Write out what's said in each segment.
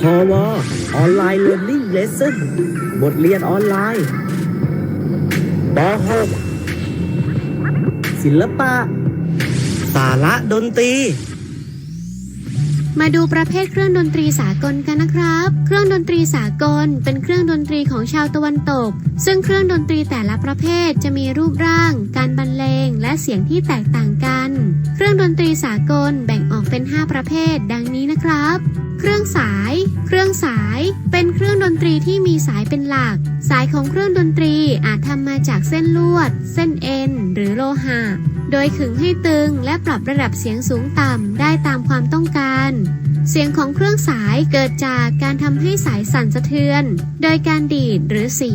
พอวออนไลน์เรียนนิ่งเลสเซ่นบทเรียนออนไลน์ป .6 ศิลปะ สาระดนตรี มาดูประเภทเครื่องดนตรีสากลกันนะครับ เครื่องดนตรีสากล เป็นเครื่องดนตรีของชาวตะวันตก ซึ่งเครื่องดนตรีแต่ละประเภทจะมีรูปร่าง การบรรเลง และเสียงที่แตกต่างกัน เครื่องดนตรีสากลแบ่งออกเป็น 5 ประเภท ดังนี้นะครับ เครื่องสาย เครื่องสาย เป็นเครื่องดนตรีที่มีสายเป็นหลัก สายของเครื่องดนตรีอาจทำมาจากเส้นลวด เส้นเอ็น หรือโลหะ โดยขึงให้ตึงและปรับระดับเสียงสูงต่ำได้ตามความต้องการ เสียงของเครื่องสายเกิดจากการทำให้สายสั่นสะเทือน โดยการดีดหรือสี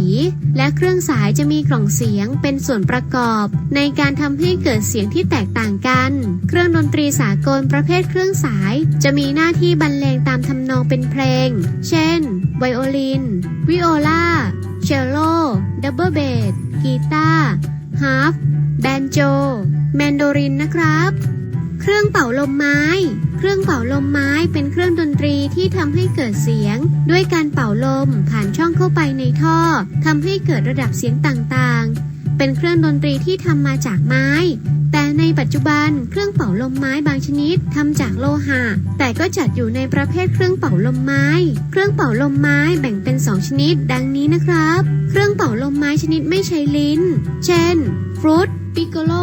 และเครื่องสายจะมีกล่องเสียงเป็นส่วนประกอบ ในการทำให้เกิดเสียงที่แตกต่างกัน เครื่องดนตรีสากลประเภทเครื่องสาย จะมีหน้าที่บรรเลงตามทำนองเป็นเพลง เช่น ไวโอลิน วิโอลาเชลโล ดับเบิลเบส กีตาร์ ฮาร์ฟแบนโจ แมนโดรินนะครับ เครื่องเป่าลมไม้ เครื่องเป่าลมไม้เป็นเครื่องดนตรีที่ทำให้เกิดเสียง ด้วยการเป่าลมผ่านช่องเข้าไปในท่อทำให้เกิดระดับเสียงต่างๆ เป็นเครื่องดนตรีที่ทำมาจากไม้ แต่ในปัจจุบันเครื่องเป่าลมไม้บางชนิดทำจากโลหะ แต่ก็จัดอยู่ในประเภทเครื่องเป่าลมไม้ เครื่องเป่าลมไม้แบ่งเป็น 2 ชนิด ดังนี้นะครับ เครื่องเป่าลมไม้ชนิดไม่ใช้ลิ้น เช่นฟรุตปิโกโล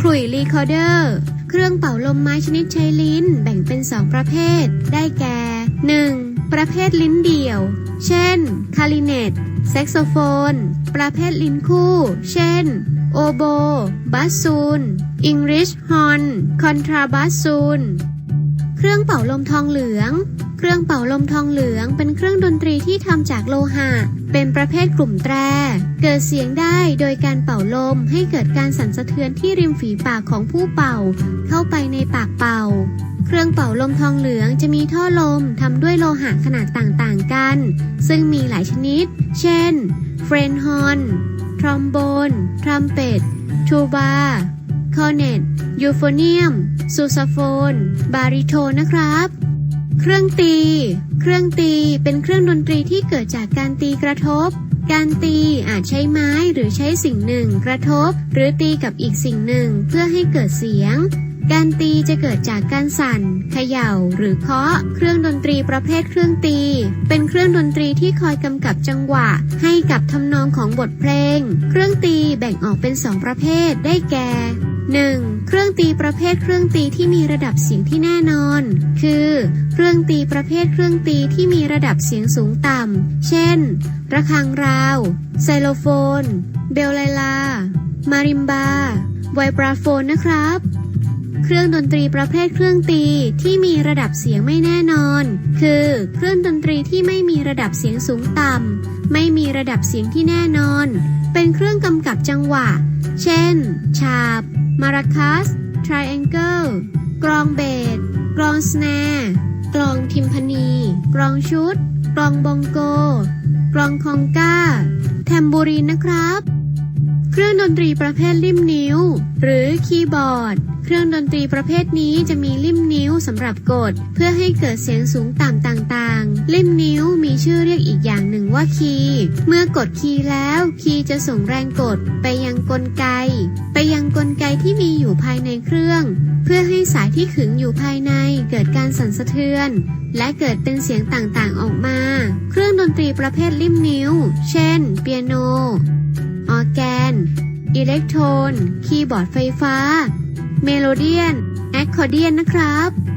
ขลุ่ยรีคอร์เดอร์เครื่องเป่าลมไม้ชนิดใช้ลิ้นแบ่งเป็น 2 ประเภท ได้แก่ 1. ประเภทลิ้นเดี่ยว เช่น คาริเนต แซกโซโฟน ประเภทลิ้นคู่ เช่น โอโบ บัสซูน อิงริชฮอน คอนทราบัสซูน เครื่องเป่าลมทองเหลือง เครื่องเป่าลมทองเหลือง เป็นเครื่องดนตรีที่ทำจากโลหะ เป็นประเภทกลุ่มแตร เกิดเสียงได้โดยการเป่าลมให้เกิดการสั่นสะเทือนที่ริมฝีปากของผู้เป่า เข้าไปในปากเป่า เครื่องเป่าลมทองเหลืองจะมีท่อลมทำด้วยโลหะขนาดต่างๆกัน ซึ่งมีหลายชนิด เช่น เฟรนฮอนทรอมโบน ทรัมเป็ต ทูบา คอร์เนต ยูโฟเนียม ซูซาโฟน บาริโทนนะครับ เครื่องตี เครื่องตีเป็นเครื่องดนตรีที่เกิดจากการตีกระทบ การตีอาจใช้ไม้หรือใช้สิ่งหนึ่ง กระทบ หรือตีกับอีกสิ่งหนึ่งเพื่อให้เกิดเสียง การตีจะเกิดจากการสั่น เขย่า หรือเคาะ เครื่องดนตรีประเภทเครื่องตี เป็นเครื่องดนตรีที่คอยกำกับจังหวะ ให้กับทำนองของบทเพลง เครื่องตีแบ่งออกเป็นสองประเภท ได้แก่ 1. เครื่องตีประเภทเครื่องตีที่มีระดับเสียงที่แน่นอน คือ เครื่องตีประเภทเครื่องตีที่มีระดับเสียงสูงต่ำ เช่น ระฆังราว ไซโลโฟน เบลไลลา มาริมบา ไวบราโฟนนะครับ เครื่องดนตรีประเภทเครื่องตีที่มีระดับเสียงไม่แน่นอน คือ เครื่องดนตรีที่ไม่มีระดับเสียงสูงต่ำไม่มีระดับเสียงที่แน่นอน เป็นเครื่องกำกับจังหวะ เช่นฉาบ มาราคัส ทริแองเกิลกรองเบสกรองสแนร์ กลองทิมพานีกรองชุด กลองบองโก กลองคองก้า แทมบูรีนนะครับ เครื่องดนตรีประเภทลิ่มนิ้ว หรือคีย์บอร์ด เครื่องดนตรีประเภทนี้จะมีลิ่มนิ้วสำหรับกด เพื่อให้เกิดเสียงสูงต่ำต่างๆ ลิ่มนิ้วมีชื่อเรียกอีกอย่างหนึ่งว่าคีย์ เมื่อกดคีย์แล้วคีย์จะส่งแรงกดไปยังกลไก ไปยังกลไกที่มีอยู่ภายในเครื่อง เพื่อให้สายที่ขึงอยู่ภายในเกิดการสั่นสะเทือน และเกิดเป็นเสียงต่างๆออกมา เครื่องดนตรีประเภทลิ่มนิ้ว เช่น เปียโน ออแกน อิเล็กโทรน คีย์บอร์ดไฟฟ้า เมโลเดียน แอคคอร์เดียนนะครับ